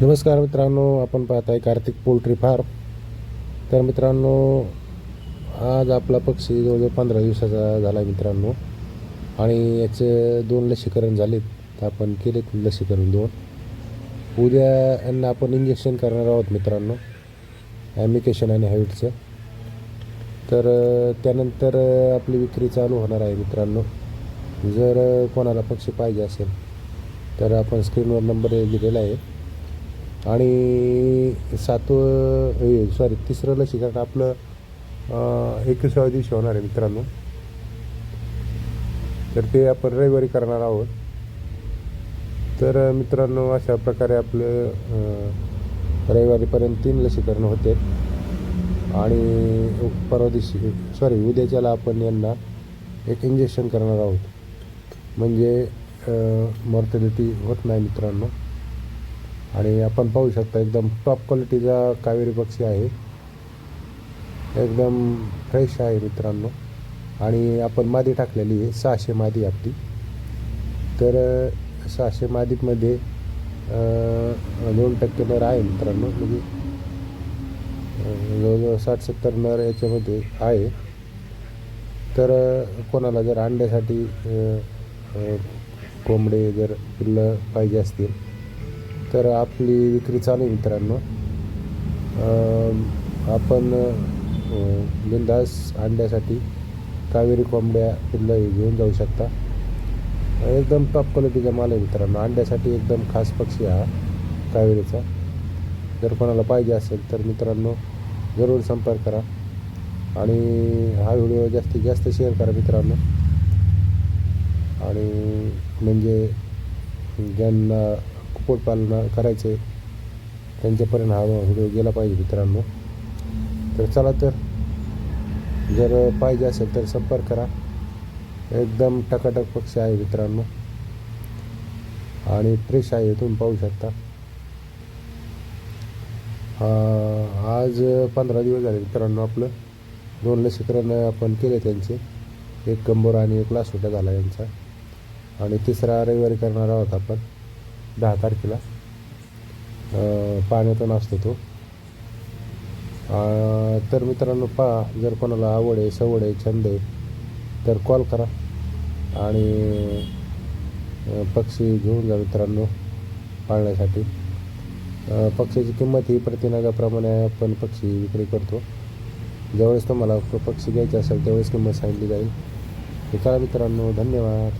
नमस्कार मित्रांनो आपण पाहत आहे कार्तिक पोल्ट्री फार्म. तर मित्रांनो आज आपला पक्षी जवळजवळ पंधरा दिवसाचा झाला आहे मित्रांनो. आणि याचे दोन लसीकरण झालेत. आपण केलेत लसीकरण दोन. उद्या यांना आपण इंजेक्शन करणार आहोत मित्रांनो. ॲमिकेशन आणि हाईटचं तर त्यानंतर आपली विक्री चालू होणार आहे मित्रांनो. जर कोणाला पक्षी पाहिजे असेल तर आपण स्क्रीनवर नंबर दिलेला आहे. आणि सातवं हे सॉरी तिसरं लसीकरण आपलं एकविसाव्या दिवशी होणार आहे मित्रांनो. तर ते आपण रविवारी करणार आहोत. तर मित्रांनो अशा प्रकारे आपलं रविवारीपर्यंत तीन लसीकरण होते. आणि परवा दिवशी सॉरी उद्याच्याला आपण यांना एक इंजेक्शन करणार आहोत. म्हणजे मॉर्टॅलिटी होत नाही मित्रांनो. आणि आपण पाहू शकता एकदम टॉप क्वालिटीचा कावेरी पक्षी आहे. एकदम फ्रेश आहे मित्रांनो. आणि आपण मादी टाकलेली आहे सहाशे मादी आपली. तर सहाशे मादीमध्ये दोन टक्के नर आहे मित्रांनो. म्हणजे जवळजवळ साठ सत्तर नर याच्यामध्ये आहे. तर कोणाला जर अंड्यासाठी कोंबडे जर पिल्लं पाहिजे असतील तर आपली विक्री चालू आहे मित्रांनो. आपण बिंदास अंड्यासाठी कावेरी कोंबड्या पिल्लं घेऊन जाऊ शकता. एकदम टॉप क्वालिटीचा माल आहे मित्रांनो. अंड्यासाठी एकदम खास पक्षी हा कावेरीचा. जर कोणाला पाहिजे असेल तर मित्रांनो जरूर संपर्क करा. आणि हा व्हिडिओ जास्तीत जास्त शेअर करा मित्रांनो. आणि म्हणजे ज्यांना कुक्कुटपालन करायचे. त्यांच्यापर्यंत हा व्हिडिओ गेला पाहिजे मित्रांनो. तर चला तर जर पाहिजे असेल तर संपर्क करा. एकदम टकाटक पक्षी आहे मित्रांनो. आणि फ्रेश आहे तुम्ही पाहू शकता. आज पंधरा दिवस झाले मित्रांनो आपलं. दोन लसीकरण आपण केले त्यांचे. एक कंबोरा आणि एक लासोटा झाला यांचा. आणि तिसरा रविवारी करणार आहोत आपण. दहा तारखेला. पाण्यातून असतो तो. तर मित्रांनो पा जर कोणाला आवड आहे सवड आहे छंद आहे तर कॉल करा. आणि पक्षी घेऊन जा मित्रांनो पाळण्यासाठी. अं, पक्ष्याची किंमत ही प्रतिनागाप्रमाणे आपण पक्षी विक्री करतो. ज्यावेळेस तुम्हाला पक्षी घ्यायचे असेल त्यावेळेस किंमत सांगितली जाईल. हे चला मित्रांनो धन्यवाद.